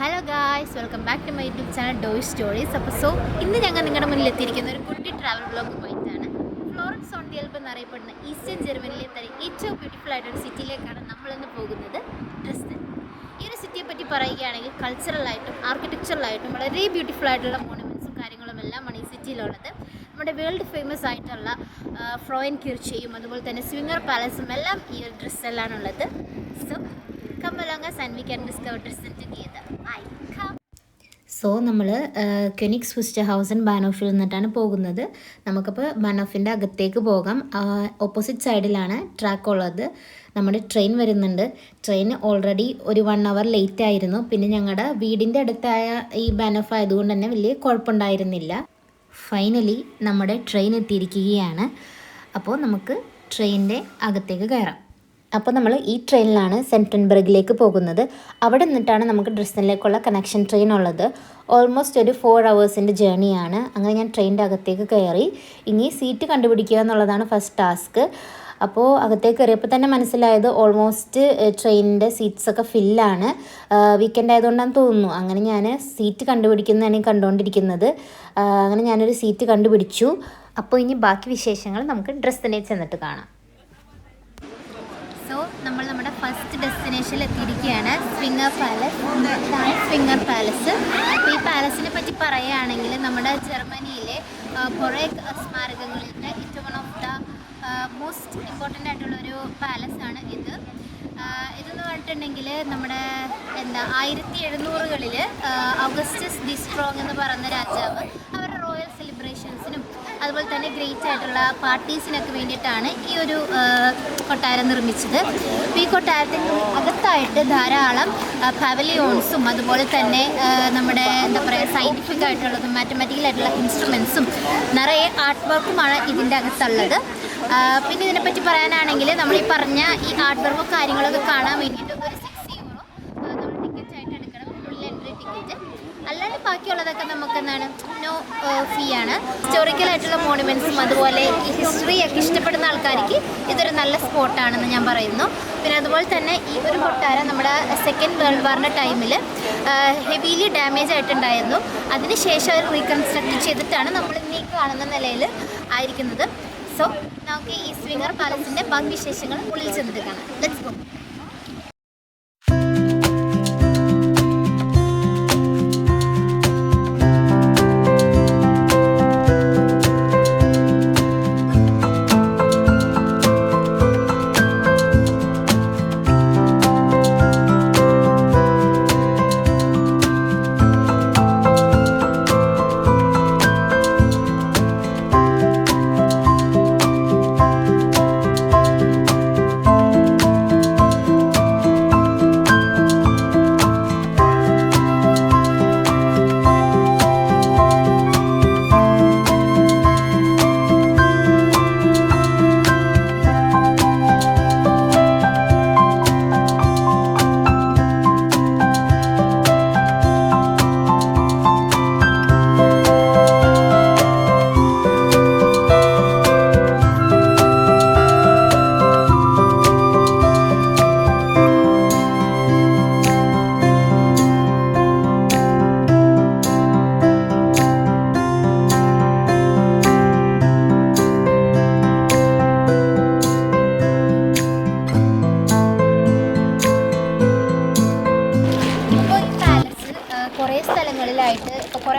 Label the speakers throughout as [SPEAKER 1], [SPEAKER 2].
[SPEAKER 1] Hello guys welcome back to my YouTube channel Doy stories അപ്പോൾ so ഇന്ന് ഞങ്ങൾ നിങ്ങളുടെ മുന്നിൽ എത്തിയിരിക്കുന്ന ഒരു കുട്ടി ട്രാവൽ ബ്ലോഗ് പോയിട്ടാണ്. ഫ്ലോറൻസ് ഓൺ ദി എൽബ് എന്നറിയപ്പെടുന്ന ഈസ്റ്റേൺ ജർമ്മനിയിലെ തന്നെ ഏറ്റവും ബ്യൂട്ടിഫുൾ ആയിട്ടൊരു സിറ്റിയിലേക്കാണ് നമ്മളിന്ന് പോകുന്നത്. ഡ്രസ്സ് ഈ ഒരു സിറ്റിയെ പറ്റി പറയുകയാണെങ്കിൽ കൾച്ചറലായിട്ടും ആർക്കിടെക്ചറലായിട്ടും വളരെ ബ്യൂട്ടിഫുൾ ആയിട്ടുള്ള മോണുമെന്റ്സും കാര്യങ്ങളും എല്ലാമാണ് ഈ സിറ്റിയിലുള്ളത് നമ്മുടെ വേൾഡ് ഫേമസ് ആയിട്ടുള്ള ഫ്രോയിൻ കിർച്ചയും അതുപോലെ തന്നെ സ്വിംഗർ പാലസും എല്ലാം ഈ ഒരു ഡ്രസ്സെല്ലാം ഉള്ളത്. So come along us and we can discover dress. Come.
[SPEAKER 2] So നമ്മൾ കെനിക്സ് ഫുസ്റ്റ് ആൻഡ് ബാനോഫിൽ നിന്നിട്ടാണ് പോകുന്നത്. നമുക്കപ്പോൾ ബാനോഫിന്റെ അകത്തേക്ക് പോകാം. ഓപ്പോസിറ്റ് സൈഡിലാണ് ട്രാക്ക് ഉള്ളത്. നമ്മുടെ ട്രെയിൻ വരുന്നുണ്ട്. ട്രെയിൻ ഓൾറെഡി ഒരു വൺ അവർ ലേറ്റ് ആയിരുന്നു. പിന്നെ ഞങ്ങളുടെ വീടിന്റെ അടുത്തായ ഈ ബാനോഫ് ആയതുകൊണ്ട് തന്നെ വലിയ കുഴപ്പമുണ്ടായിരുന്നില്ല. ഫൈനലി നമ്മുടെ ട്രെയിൻ എത്തിയിരിക്കുകയാണ്. അപ്പോൾ നമുക്ക് ട്രെയിനിന്റെ അകത്തേക്ക് കയറാം. അപ്പോൾ നമ്മൾ ഈ ട്രെയിനിലാണ് സെന്റൻബർഗിലേക്ക് പോകുന്നത്. അവിടെ നിന്നിട്ടാണ് നമുക്ക് ഡ്രിസ്റ്റനിലേക്കുള്ള കണക്ഷൻ ട്രെയിൻ ഉള്ളത്. ഓൾമോസ്റ്റ് ഒരു ഫോർ അവേഴ്സിന്റെ ജേണിയാണ് അങ്ങനെ ഞാൻ ട്രെയിനിന്റെ അകത്തേക്ക് കയറി. ഇനി സീറ്റ് കണ്ടുപിടിക്കുക എന്നുള്ളതാണ് ഫസ്റ്റ് ടാസ്ക് അപ്പോൾ അകത്തേക്ക് കയറിയപ്പോൾ തന്നെ മനസ്സിലായത് ഓൾമോസ്റ്റ് ട്രെയിനിന്റെ സീറ്റ്സൊക്കെ ഫില്ലാണ് വീക്കെൻഡ് ആയതുകൊണ്ടാണ് തോന്നുന്നു. അങ്ങനെ ഞാൻ സീറ്റ് കണ്ടുപിടിക്കുന്നതാണ് കണ്ടുകൊണ്ടിരിക്കുന്നത്. അങ്ങനെ ഞാനൊരു സീറ്റ് കണ്ടുപിടിച്ചു. അപ്പോൾ ഇനി ബാക്കി വിശേഷങ്ങൾ നമുക്ക് ഡ്രസ്സിനെ ചെന്നിട്ട് കാണാം.
[SPEAKER 1] നമ്മൾ നമ്മുടെ ഫസ്റ്റ് ഡെസ്റ്റിനേഷനിൽ എത്തിയിരിക്കുകയാണ് സ്വിംഗർ പാലസ് ഇതാണ് സ്വിംഗർ പാലസ് അപ്പോൾ ഈ പാലസിനെ പറ്റി പറയുകയാണെങ്കിൽ നമ്മുടെ ജർമ്മനിയിലെ കുറേ നിന്ന് ഏറ്റവും one of the most important ആയിട്ടുള്ളൊരു പാലസാണ് ഇത്. ഇതെന്ന് പറഞ്ഞിട്ടുണ്ടെങ്കിൽ നമ്മുടെ എന്താ ആയിരത്തി എഴുന്നൂറുകളിൽ ഔഗസ്റ്റസ് ദി സ്ട്രോങ് എന്ന് പറയുന്ന രാജാവ് അതുപോലെ തന്നെ ഗ്രേറ്റ് ആയിട്ടുള്ള പാർട്ടീസിനൊക്കെ വേണ്ടിയിട്ടാണ് ഈ ഒരു കൊട്ടാരം നിർമ്മിച്ചത്. ഈ കൊട്ടാരത്തിന് അകത്തായിട്ട് ധാരാളം പവലിയോൺസും അതുപോലെ തന്നെ നമ്മുടെ എന്താ പറയുക സയന്റിഫിക് ആയിട്ടുള്ളതും മാത്തമാറ്റിക്കൽ ആയിട്ടുള്ള ഇൻസ്ട്രുമെൻസും നിറയെ ആർട്ട് വർക്കുമാണ് ഇതിന്റെ അകത്തുള്ളത് പിന്നെ ഇതിനെപ്പറ്റി പറയാനാണെങ്കിൽ നമ്മൾ ഈ പറഞ്ഞ ഈ ആർട്ട് വർക്കും കാര്യങ്ങളൊക്കെ കാണാൻ വേണ്ടിയിട്ട് ഒരു സിക്സ് യൂറോ നമ്മൾ ടിക്കറ്റ് ആയിട്ട് എടുക്കണം ഉള്ളിൽ എൻട്രി ടിക്കറ്റ് അല്ലാണ്ട് ബാക്കിയുള്ളതൊക്കെ നമുക്ക് എന്താണ് നോ ഫീ ആണ് ഹിസ്റ്റോറിക്കൽ ആയിട്ടുള്ള മോണുമെന്റ്സും അതുപോലെ ഈ ഹിസ്റ്ററി ഒക്കെ ഇഷ്ടപ്പെടുന്ന ആൾക്കാർക്ക് ഇതൊരു നല്ല സ്പോട്ടാണെന്ന് ഞാൻ പറയുന്നു. പിന്നെ അതുപോലെ തന്നെ ഈ ഒരു കൊട്ടാരം നമ്മുടെ സെക്കൻഡ് വേൾഡ് വാറിന്റെ ടൈമിൽ ഹെവിലി ഡാമേജ് ആയിട്ടുണ്ടായിരുന്നു. അതിനുശേഷം അവർ റീകൺസ്ട്രക്ട് ചെയ്തിട്ടാണ് നമ്മൾ ഇന്നീ കാണുന്ന നിലയിൽ ആയിരിക്കുന്നത്. സോ നമുക്ക് ഈ സ്വിംഗർ പാലസിന്റെ ബാക്കി വിശേഷങ്ങൾ ഉള്ളിൽ ചെന്നിട്ട് കാണാം. ലെറ്റ്സ് ഗോ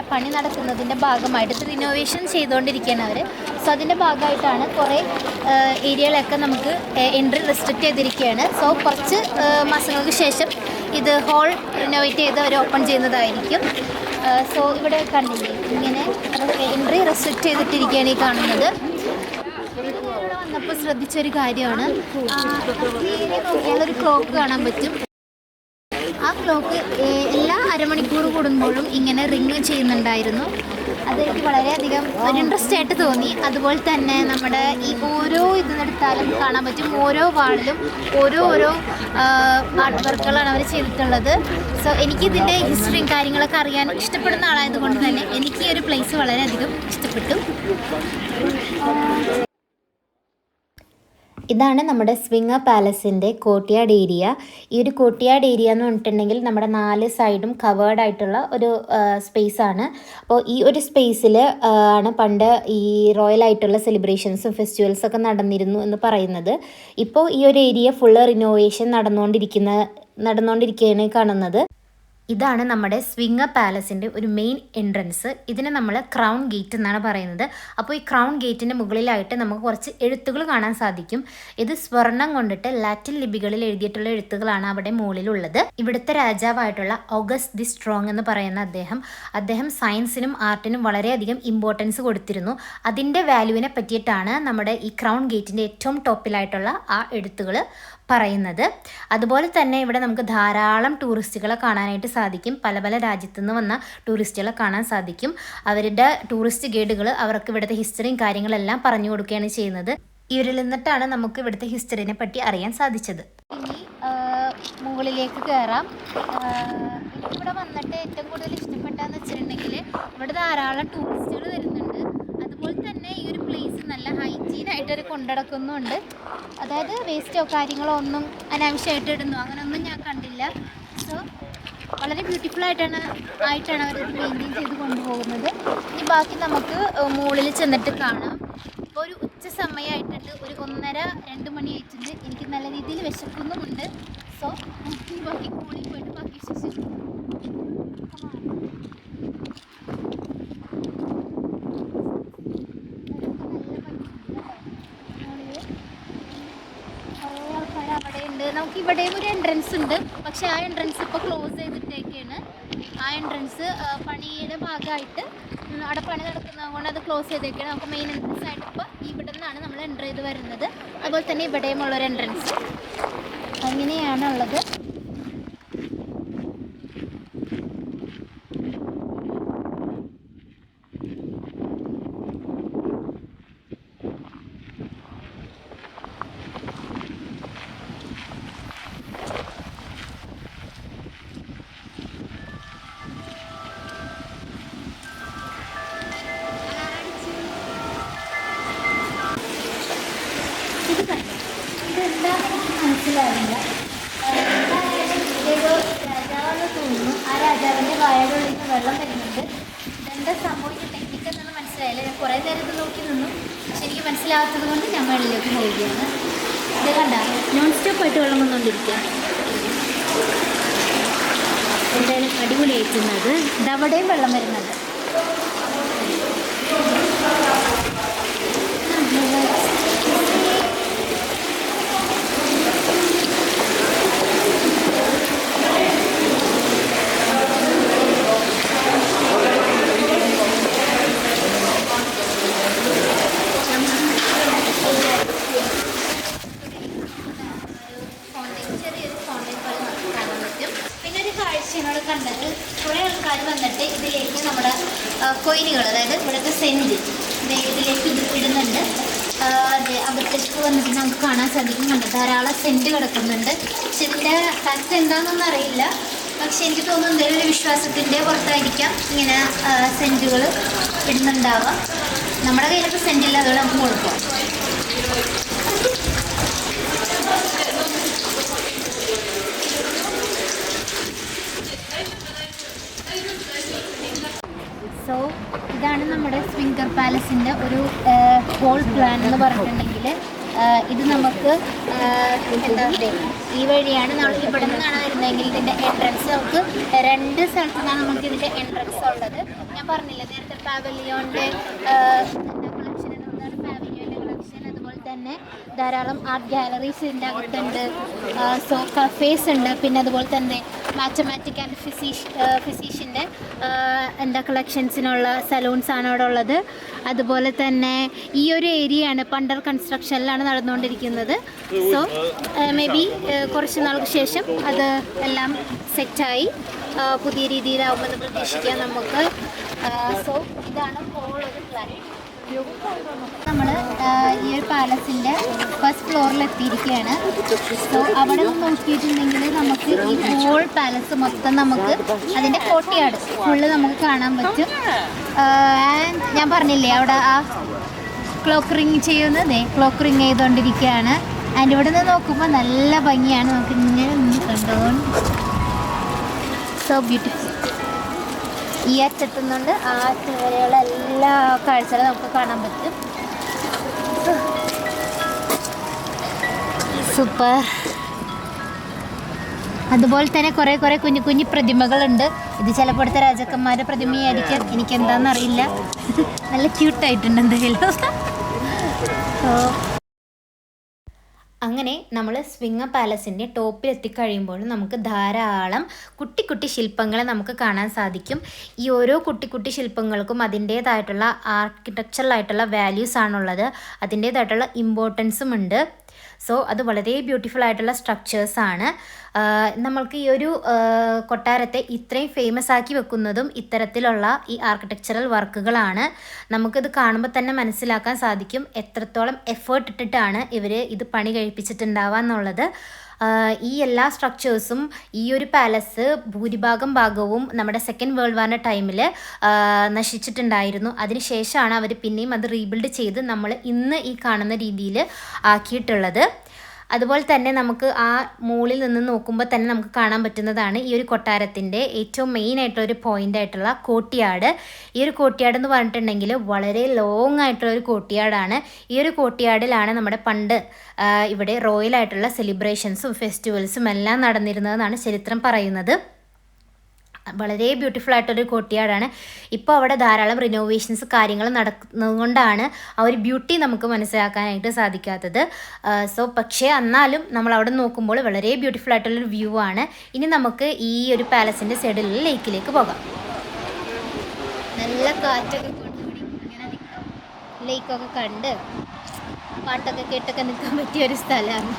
[SPEAKER 1] കുറേ പണി നടക്കുന്നതിന്റെ ഭാഗമായിട്ട് റിനോവേഷൻ ചെയ്തുകൊണ്ടിരിക്കുകയാണ് അവർ സോ അതിന്റെ ഭാഗമായിട്ടാണ് കുറേ ഏരിയകളൊക്കെ നമുക്ക് എൻട്രി റെസ്ട്രിക്റ്റ് ചെയ്തിരിക്കുകയാണ്. സോ കുറച്ച് മാസങ്ങൾക്ക് ശേഷം ഇത് ഹോൾ റിനോവേറ്റ് ചെയ്ത് അവർ ഓപ്പൺ ചെയ്യുന്നതായിരിക്കും. സോ ഇവിടെ കണ്ടില്ലേ? ഇങ്ങനെ എൻട്രി റെസ്ട്രിക്റ്റ് ചെയ്തിട്ടിരിക്കുകയാണ് ഈ കാണുന്നത്. വന്നപ്പോൾ ശ്രദ്ധിച്ചൊരു കാര്യമാണ്. നോക്കിയാൽ ഒരു ക്ലോക്ക് കാണാൻ പറ്റും. ആ ക്ലോക്ക് അരമണിക്കൂർ കൂടുമ്പോഴും ഇങ്ങനെ റിങ് ചെയ്യുന്നുണ്ടായിരുന്നു. അതെനിക്ക് വളരെയധികം ഒരു ഇൻട്രസ്റ്റ് ആയിട്ട് തോന്നി. അതുപോലെ തന്നെ നമ്മുടെ ഈ ഓരോ ഇതിനെടുത്താലും കാണാൻ പറ്റും. ഓരോ വാളിലും ഓരോ ഓരോ ആർട്ട് വർക്കുകളാണ് അവർ ചെയ്തിട്ടുള്ളത്. സോ എനിക്ക് എനിക്കിതിന്റെ ഹിസ്റ്ററിയും കാര്യങ്ങളൊക്കെ അറിയാൻ ഇഷ്ടപ്പെടുന്ന ആളായതുകൊണ്ട് തന്നെ എനിക്ക് ഈ ഒരു പ്ലേസ് വളരെയധികം ഇഷ്ടപ്പെട്ടു.
[SPEAKER 2] ഇതാണ് നമ്മുടെ സ്വിംഗർ പാലസിന്റെ കോട്ടിയാട് ഏരിയ ഈ ഒരു കോട്ടിയാട് ഏരിയ എന്ന് പറഞ്ഞിട്ടുണ്ടെങ്കിൽ നമ്മുടെ നാല് സൈഡും കവേർഡ് ആയിട്ടുള്ള ഒരു സ്പേസ് ആണ്. അപ്പോൾ ഈ ഒരു സ്പേസിൽ ആണ് പണ്ട് ഈ റോയൽ ആയിട്ടുള്ള സെലിബ്രേഷൻസും ഫെസ്റ്റിവൽസും ഒക്കെ നടന്നിരുന്നു എന്ന് പറയുന്നത്. ഇപ്പോൾ ഈ ഒരു ഏരിയ ഫുള്ള് റിനോവേഷൻ നടന്നുകൊണ്ടിരിക്കുന്ന നടന്നുകൊണ്ടിരിക്കുകയാണ് കാണുന്നത്. ഇതാണ് നമ്മുടെ സ്വിംഗ പാലസിന്റെ ഒരു മെയിൻ എൻട്രൻസ് ഇതിനെ നമ്മൾ ക്രൗൺ ഗേറ്റ് എന്നാണ് പറയുന്നത്. അപ്പോൾ ഈ ക്രൗൺ ഗേറ്റിന്റെ മുകളിലായിട്ട് നമുക്ക് കുറച്ച് എഴുത്തുകൾ കാണാൻ സാധിക്കും. ഇത് സ്വർണം കൊണ്ടിട്ട് ലാറ്റിൻ ലിപികളിൽ എഴുതിയിട്ടുള്ള എഴുത്തുകളാണ് അവിടെ മുകളിലുള്ളത്. ഇവിടുത്തെ രാജാവായിട്ടുള്ള ഓഗസ്റ്റ് ദി സ്ട്രോങ് എന്ന് പറയുന്ന അദ്ദേഹം അദ്ദേഹം സയൻസിനും ആർട്ടിനും വളരെയധികം ഇമ്പോർട്ടൻസ് കൊടുത്തിരുന്നു. അതിന്റെ വാല്യൂവിനെ പറ്റിയിട്ടാണ് നമ്മുടെ ഈ ക്രൗൺ ഗേറ്റിന്റെ ഏറ്റവും ടോപ്പിലായിട്ടുള്ള ആ എഴുത്തുകൾ പറയുന്നത്. അതുപോലെ തന്നെ ഇവിടെ നമുക്ക് ധാരാളം ടൂറിസ്റ്റുകളെ കാണാനായിട്ട് സാധിക്കും. പല പല രാജ്യത്തു നിന്ന് വന്ന ടൂറിസ്റ്റുകളെ കാണാൻ സാധിക്കും. അവരുടെ ടൂറിസ്റ്റ് ഗൈഡുകൾ അവർക്ക് ഇവിടുത്തെ ഹിസ്റ്ററിയും കാര്യങ്ങളെല്ലാം പറഞ്ഞു കൊടുക്കുകയാണ് ചെയ്യുന്നത്. ഇവരിൽ നിന്നിട്ടാണ് നമുക്ക് ഇവിടുത്തെ ഹിസ്റ്ററിനെ പറ്റി അറിയാൻ സാധിച്ചത്.
[SPEAKER 1] ഇനി മുകളിലേക്ക് കയറാം ഇവിടെ വന്നിട്ട് ഏറ്റവും കൂടുതൽ ഇഷ്ടപ്പെട്ടതെന്ന് വെച്ചിട്ടുണ്ടെങ്കിൽ ഇവിടെ ധാരാളം ടൂറിസ്റ്റുകൾ വരുന്നുണ്ട്. അതുപോലെ തന്നെ ഈ ഒരു പ്ലേസ് നല്ല ഹൈജീൻ ആയിട്ട് ഒരു കൊണ്ടടക്കുന്നുണ്ട്. അതായത് വേസ്റ്റോ കാര്യങ്ങളോ ഒന്നും അനാവശ്യമായിട്ട് ഇടുന്നു. അങ്ങനെയൊന്നും ഞാൻ കണ്ടില്ല. സോ വളരെ ബ്യൂട്ടിഫുൾ ആയിട്ടാണ് ആയിട്ടാണ് അവരത് മെയിന്റെയിൻ ചെയ്ത് കൊണ്ടുപോകുന്നത്. ഇനി ബാക്കി നമുക്ക് മുകളിൽ ചെന്നിട്ട് കാണാം. ഇപ്പോൾ ഒരു ഉച്ച സമയമായിട്ടുണ്ട് ഒരു ഒന്നര രണ്ട് മണി ആയിട്ടുണ്ട് എനിക്ക് നല്ല രീതിയിൽ വിശക്കുന്നുമുണ്ട്. സോ ബാക്കി മുകളിൽ പോയിട്ട് ബാക്കി വിശേഷം അവിടെ ഉണ്ട് നമുക്ക് ഇവിടെയും ഒരു എൻട്രൻസ് ഉണ്ട്. പക്ഷെ ആ എൻട്രൻസ് ഇപ്പോൾ ക്ലോസ് ചെയ്തിട്ടേക്കാണ്. ആ എൻട്രൻസ് പണിയുടെ ഭാഗമായിട്ട് അവിടെ പണി നടക്കുന്നത് കൊണ്ട് അത് ക്ലോസ് ചെയ്തേക്കാണ്. നമുക്ക് മെയിൻ എൻട്രൻസ് ആയിട്ട് ഇപ്പോൾ ഇവിടെ നിന്നാണ് നമ്മൾ എന്റർ ചെയ്ത് വരുന്നത്. അതുപോലെ തന്നെ ഇവിടെയും ഉള്ളൊരു എൻട്രൻസ് അങ്ങനെയാണ് ഉള്ളത് ഇത് കണ്ടോ? ഇതെന്താണെന്ന് എനിക്ക് മനസ്സിലാവില്ല ആഹ് എന്തായാലും ഇതൊരു രാജാവാണെന്ന് തോന്നുന്നു ആ രാജാവിന്റെ വായയുടെ ഉള്ളിൽ നിന്ന് വെള്ളം വരുന്നുണ്ട് ഇതെന്താ സംഭവിച്ച ടെക്നിക്ക് എന്നൊന്നും മനസ്സിലായില്ല ഞാൻ കുറേ നേരം ഇത് നോക്കി നിന്നു മനസ്സിലാവാത്തത് കൊണ്ട് ഞാൻ വെള്ളത്തിലേക്ക് പോവുകയാണ്. ഇത് കണ്ട നോൺ സ്റ്റോപ്പ് ആയിട്ട് വെള്ളം വന്നുകൊണ്ടിരിക്കുക എന്തായാലും അടിപൊളിയായിട്ടുള്ളത് ഇതവിടെയും വെള്ളം വരുന്നുണ്ട് ഫോണ്ടൈൻ ചെറിയൊരു ഫോണ്ടൈൻ പോലെ നമുക്ക് കാണാൻ പറ്റും പിന്നെ കാഴ്ചയോട് കണ്ടത് കുറേ ആൾക്കാർ വന്നിട്ട് ഇതിലേക്ക് നമ്മുടെ കോയിനുകൾ അതായത് ഇവിടുത്തെ സെന്റ് ഇതിലേക്ക് ഇത് ഇടുന്നുണ്ട് അതെ അകത്തേക്ക് വന്നിട്ട് നമുക്ക് കാണാൻ സാധിക്കും. കണ്ടോ ധാരാളം സെന്റ് കിടക്കുന്നുണ്ട്. പക്ഷെ ഇതിന്റെ ഫാക്ട് എന്താണെന്നൊന്നും അറിയില്ല. പക്ഷെ എനിക്ക് തോന്നുന്നു എന്തെങ്കിലും ഒരു വിശ്വാസത്തിന്റെ പുറത്തായിരിക്കാം ഇങ്ങനെ സെന്റുകൾ ഇടുന്നുണ്ടാവുക. നമ്മുടെ കയ്യിലൊക്കെ സെന്റ് അതുകൊണ്ട് നമുക്ക് കൊടുക്കാം സോ ഇതാണ് നമ്മുടെ സ്വിങ്കർ പാലസിന്റെ ഒരു ഹോൾ പ്ലാൻ എന്ന് പറഞ്ഞിട്ടുണ്ടെങ്കിൽ ഇത് നമുക്ക് എന്താ ഈ വഴിയാണ് നമ്മൾ ഇവിടെ നിന്നാണ് വരുന്നതെങ്കിൽ ഇതിന്റെ എൻട്രൻസ് നമുക്ക് രണ്ട് സ്ഥലത്തു നിന്നാണ് നമുക്ക് ഇതിന്റെ എൻട്രൻസ് ഉള്ളത്. ഞാൻ പറഞ്ഞില്ല നേരത്തെ പാവലിയോന്റെ കളക്ഷൻ എന്നതാണ് പാവലിയോന്റെ കളക്ഷൻ അതുപോലെ തന്നെ ധാരാളം ആർട്ട് ഗാലറീസ് ഇതിന്റെ അകത്തുണ്ട് സോ കഫേസ് ഉണ്ട്. പിന്നെ അതുപോലെ തന്നെ മാത്തമാറ്റിക് ആൻഡ് ഫിസീഷ് ഫിസീഷ്യന്റെ എന്താ കളക്ഷൻസിനുള്ള സലൂൺസ് ആണ് അവിടെ ഉള്ളത്. അതുപോലെ തന്നെ ഈ ഒരു ഏരിയയാണ് പണ്ടർ കൺസ്ട്രക്ഷനിലാണ് നടന്നുകൊണ്ടിരിക്കുന്നത്. സോ മേ ബി കുറച്ച് നാൾക്ക് ശേഷം അത് എല്ലാം സെറ്റായി പുതിയ രീതിയിലാവുമെന്ന് പ്രതീക്ഷിക്കാം നമുക്ക്. സോ ഇതാണ് ഹോൾ ഒരു പ്ലാൻ നമ്മൾ ഈ ഒരു പാലസിന്റെ ഫസ്റ്റ് ഫ്ലോറിൽ എത്തിയിരിക്കുകയാണ് സോ അവിടെ നിന്ന് നോക്കിയിട്ടുണ്ടെങ്കിൽ നമുക്ക് ഈ ഹോൾ പാലസ് മൊത്തം നമുക്ക് അതിന്റെ കോട്ടയാട് ഫുള്ള് നമുക്ക് കാണാൻ പറ്റും. ആൻഡ് ഞാൻ പറഞ്ഞില്ലേ അവിടെ ആ ക്ലോക്ക് റിങ് ചെയ്യുന്നത് ക്ലോക്ക് റിങ് ചെയ്തുകൊണ്ടിരിക്കുകയാണ് ആൻഡ് ഇവിടെ നിന്ന് നോക്കുമ്പോൾ നല്ല ഭംഗിയാണ്. നമുക്ക് ഇങ്ങനെ കണ്ടോ സോ ബ്യൂട്ടിഫുൾ ഈ അറ്റത്തുന്നുണ്ട് ആ അറ്റം വരെയുള്ള എല്ലാ കാഴ്ചകളും നമുക്ക് കാണാൻ പറ്റും. സൂപ്പർ. അതുപോലെ തന്നെ കുറേ കുറേ കുഞ്ഞു കുഞ്ഞു പ്രതിമകളുണ്ട്. ഇത് ചിലപ്പോൾ ഇവിടുത്തെ രാജാക്കന്മാരുടെ പ്രതിമയായിരിക്കും. എനിക്ക് എന്താണെന്ന് അറിയില്ല നല്ല ക്യൂട്ടായിട്ടുണ്ട് എന്തെങ്കിലും സോ
[SPEAKER 2] അങ്ങനെ നമ്മൾ സ്വിംഗ പാലസിന്റെ ടോപ്പിൽ എത്തിക്കഴിയുമ്പോൾ നമുക്ക് ധാരാളം കുട്ടി കുട്ടി ശില്പങ്ങളെ നമുക്ക് കാണാൻ സാധിക്കും. ഈ ഓരോ കുട്ടി കുട്ടി ശില്പങ്ങൾക്കും അതിന്റേതായിട്ടുള്ള ആർക്കിടെക്ചറൽ ആയിട്ടുള്ള വാല്യൂസ് ആണുള്ളത്. അതിന്റേതായിട്ടുള്ള ഇമ്പോർട്ടൻസും ഉണ്ട്. സോ അത് വളരെ ബ്യൂട്ടിഫുൾ ആയിട്ടുള്ള സ്ട്രക്ചേഴ്സ് ആണ്. നമ്മൾക്ക് ഈ ഒരു കൊട്ടാരത്തെ ഇത്രയും ഫേമസ് ആക്കി വെക്കുന്നതും ഇത്തരത്തിലുള്ള ഈ ആർക്കിടെക്ചറൽ വർക്കുകളാണ് നമുക്കിത് കാണുമ്പോൾ തന്നെ മനസ്സിലാക്കാൻ സാധിക്കും എത്രത്തോളം എഫേർട്ട് ഇട്ടിട്ടാണ് ഇവർ ഇത് പണി കഴിപ്പിച്ചിട്ടുണ്ടാവുക എന്നുള്ളത്. ഈ എല്ലാ സ്ട്രക്ചേഴ്സും ഈ ഒരു പാലസ് ഭൂരിഭാഗം ഭാഗവും നമ്മുടെ സെക്കൻഡ് വേൾഡ് വാറിന്റെ ടൈമിൽ നശിച്ചിട്ടുണ്ടായിരുന്നു. അതിനുശേഷമാണ് അവർ പിന്നെയും അത് റീബിൽഡ് ചെയ്ത് നമ്മൾ ഇന്ന് ഈ കാണുന്ന രീതിയിൽ ആക്കിയിട്ടുള്ളത്. അതുപോലെ തന്നെ നമുക്ക് ആ മുകളിൽ നിന്ന് നോക്കുമ്പോൾ തന്നെ നമുക്ക് കാണാൻ പറ്റുന്നതാണ് ഈ ഒരു കൊട്ടാരത്തിന്റെ ഏറ്റവും മെയിൻ ആയിട്ടുള്ള ഒരു പോയിന്റ് ആയിട്ടുള്ള കോട്ടിയാട്. ഈ ഒരു കോട്ടിയാട് എന്ന് പറഞ്ഞിട്ടുണ്ടെങ്കിൽ വളരെ ലോങ് ആയിട്ടുള്ള ഒരു കോട്ടിയാടാണ്. ഈ ഒരു കോട്ടിയാടിലാണ് നമ്മുടെ പണ്ട് ഇവിടെ റോയൽ ആയിട്ടുള്ള സെലിബ്രേഷൻസും ഫെസ്റ്റിവൽസും എല്ലാം നടന്നിരുന്നതെന്നാണ് ചരിത്രം പറയുന്നത്. വളരെ ബ്യൂട്ടിഫുൾ ആയിട്ടൊരു കോട്ടിയാടാണ്. ഇപ്പോൾ അവിടെ ധാരാളം റിനോവേഷൻസ് കാര്യങ്ങൾ നടക്കുന്നതുകൊണ്ടാണ് ആ ഒരു ബ്യൂട്ടി നമുക്ക് മനസ്സിലാക്കാനായിട്ട് സാധിക്കാത്തത്. സോ പക്ഷേ എന്നാലും നമ്മൾ അവിടെ നോക്കുമ്പോൾ വളരെ ബ്യൂട്ടിഫുൾ ആയിട്ടുള്ളൊരു വ്യൂ ആണ്. ഇനി നമുക്ക് ഈ ഒരു പാലസിന്റെ സൈഡിലുള്ള ലേക്കിലേക്ക് പോകാം.
[SPEAKER 1] നല്ല കാറ്റൊക്കെ ലേക്കൊക്കെ കണ്ട് പാട്ടൊക്കെ കേട്ടൊക്കെ നിൽക്കാൻ പറ്റിയ ഒരു സ്ഥലമാണ്.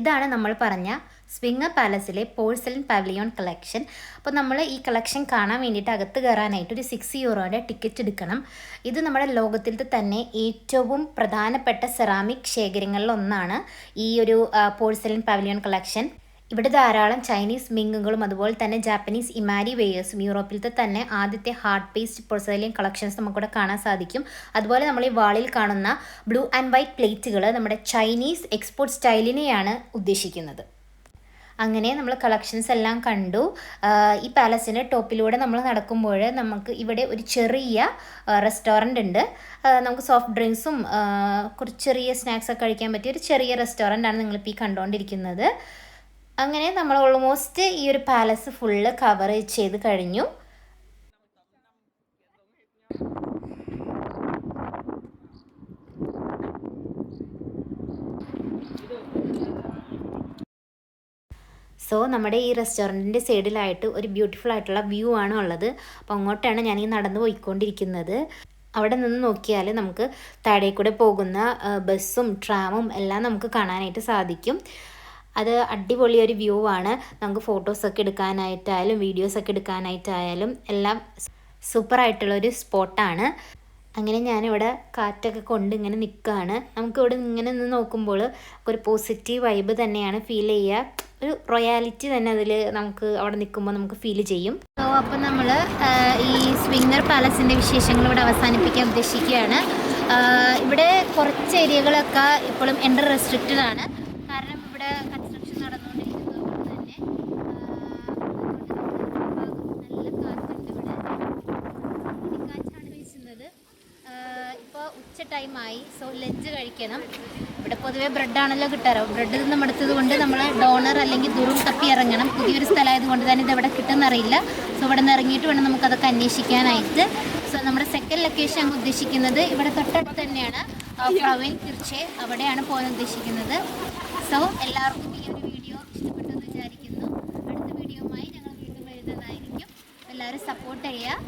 [SPEAKER 2] ഇതാണ് നമ്മൾ പറഞ്ഞ സ്വിംഗർ പാലസിലെ പോഴ്സലിൻ പവലിയോൺ കളക്ഷൻ. അപ്പോൾ നമ്മൾ ഈ കളക്ഷൻ കാണാൻ വേണ്ടിയിട്ട് അകത്ത് കയറാനായിട്ട് ഒരു സിക്സ് യൂറോയുടെ ടിക്കറ്റ് എടുക്കണം. ഇത് നമ്മുടെ ലോകത്തിലത്തെ തന്നെ ഏറ്റവും പ്രധാനപ്പെട്ട സെറാമിക് ശേഖരങ്ങളിൽ ഒന്നാണ് ഈ ഒരു പോഴ്സലിൻ പവലിയോൺ കളക്ഷൻ. ഇവിടെ ധാരാളം ചൈനീസ് മിങ്ങുകളും അതുപോലെ തന്നെ ജാപ്പനീസ് ഇമാരി വെയേഴ്സും യൂറോപ്പിലത്തെ തന്നെ ആദ്യത്തെ ഹാർഡ് പേസ്റ്റ് പൊർസലിയൻ കളക്ഷൻസ് നമുക്കിവിടെ കാണാൻ സാധിക്കും. അതുപോലെ നമ്മൾ ഈ വാളിൽ കാണുന്ന ബ്ലൂ ആൻഡ് വൈറ്റ് പ്ലേറ്റുകൾ നമ്മുടെ ചൈനീസ് എക്സ്പോർട്ട് സ്റ്റൈലിനെയാണ് ഉദ്ദേശിക്കുന്നത്. അങ്ങനെ നമ്മൾ കളക്ഷൻസ് എല്ലാം കണ്ടു. ഈ പാലസിന്റെ ടോപ്പിലൂടെ നമ്മൾ നടക്കുമ്പോൾ നമുക്ക് ഇവിടെ ഒരു ചെറിയ റെസ്റ്റോറന്റ് ഉണ്ട്. നമുക്ക് സോഫ്റ്റ് ഡ്രിങ്ക്സും കുറച്ച് ചെറിയ സ്നാക്സൊക്കെ കഴിക്കാൻ പറ്റിയ ഒരു ചെറിയ റെസ്റ്റോറന്റ് ആണ് നിങ്ങളിപ്പോൾ ഈ കണ്ടുകൊണ്ടിരിക്കുന്നത്. അങ്ങനെ നമ്മൾ ഓൾമോസ്റ്റ് ഈ ഒരു പാലസ് ഫുള്ള് കവർ ചെയ്ത് കഴിഞ്ഞു. സോ നമ്മുടെ ഈ റെസ്റ്റോറന്റിന്റെ സൈഡിലായിട്ട് ഒരു ബ്യൂട്ടിഫുൾ ആയിട്ടുള്ള വ്യൂ ആണ് ഉള്ളത്. അപ്പോൾ അങ്ങോട്ടാണ് ഞാൻ ഈ നടന്നു പോയിക്കൊണ്ടിരിക്കുന്നത്. അവിടെ നിന്ന് നോക്കിയാൽ നമുക്ക് താഴെ കൂടെ പോകുന്ന ബസ്സും ട്രാമും എല്ലാം നമുക്ക് കാണാനായിട്ട് സാധിക്കും. അത് അടിപൊളി ഒരു വ്യൂ ആണ്. നമുക്ക് ഫോട്ടോസൊക്കെ എടുക്കാനായിട്ടായാലും വീഡിയോസൊക്കെ എടുക്കാനായിട്ടായാലും എല്ലാം സൂപ്പർ ആയിട്ടുള്ള ഒരു സ്പോട്ടാണ് അങ്ങനെ ഞാനിവിടെ കാറ്റൊക്കെ കൊണ്ട് ഇങ്ങനെ നിൽക്കുകയാണ് നമുക്കിവിടെ ഇങ്ങനെ നിന്ന് നോക്കുമ്പോൾ ഒരു പോസിറ്റീവ് വൈബ് തന്നെയാണ് ഫീൽ ചെയ്യുക. ഒരു റൊയാലിറ്റി തന്നെ അതിൽ നമുക്ക് അവിടെ നിൽക്കുമ്പോൾ നമുക്ക് ഫീൽ ചെയ്യും.
[SPEAKER 1] സോ അപ്പം നമ്മൾ ഈ സ്വിംഗർ പാലസിന്റെ വിശേഷങ്ങൾ ഇവിടെ അവസാനിപ്പിക്കാൻ ഉദ്ദേശിക്കുകയാണ്. ഇവിടെ കുറച്ച് ഏരിയകളൊക്കെ ഇപ്പോഴും എന്റർ റെസ്ട്രിക്റ്റഡ് ആണ് കാരണം ഇവിടെ കൺസ്ട്രക്ഷൻ നടന്നുകൊണ്ടിരിക്കുന്നത് കൊണ്ട് തന്നെ ആ, ഉച്ച ടൈമായി സോ ലഞ്ച് കഴിക്കണം. ഇവിടെ പൊതുവെ ബ്രെഡാണല്ലോ കിട്ടാറ്. ബ്രെഡ് നിന്നെടുത്തത് കൊണ്ട് നമ്മൾ ഡോണർ അല്ലെങ്കിൽ ദുറും തപ്പി ഇറങ്ങണം. പുതിയൊരു സ്ഥലമായത് കൊണ്ട് തന്നെ ഇത് ഇവിടെ കിട്ടുമെന്നറിയില്ല സോ ഇവിടെ നിന്ന് ഇറങ്ങിയിട്ട് വേണം നമുക്കതൊക്കെ അന്വേഷിക്കാനായിട്ട്. സോ നമ്മുടെ സെക്കൻഡ് ലൊക്കേഷൻ അങ്ങ് ഉദ്ദേശിക്കുന്നത് ഇവിടെ തൊട്ടടുത്ത് തന്നെയാണ്. പ്രവിൻ തിർച്ചെ അവിടെയാണ് പോകാൻ ഉദ്ദേശിക്കുന്നത്. സോ എല്ലാവർക്കും ഈ ഒരു വീഡിയോ ഇഷ്ടപ്പെട്ടെന്ന് വിചാരിക്കുന്നു. അടുത്ത വീഡിയോയുമായി ഞങ്ങൾ വീണ്ടും വരുന്നതായിരിക്കും. എല്ലാവരും സപ്പോർട്ട് ചെയ്യുക.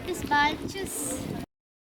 [SPEAKER 1] It is choose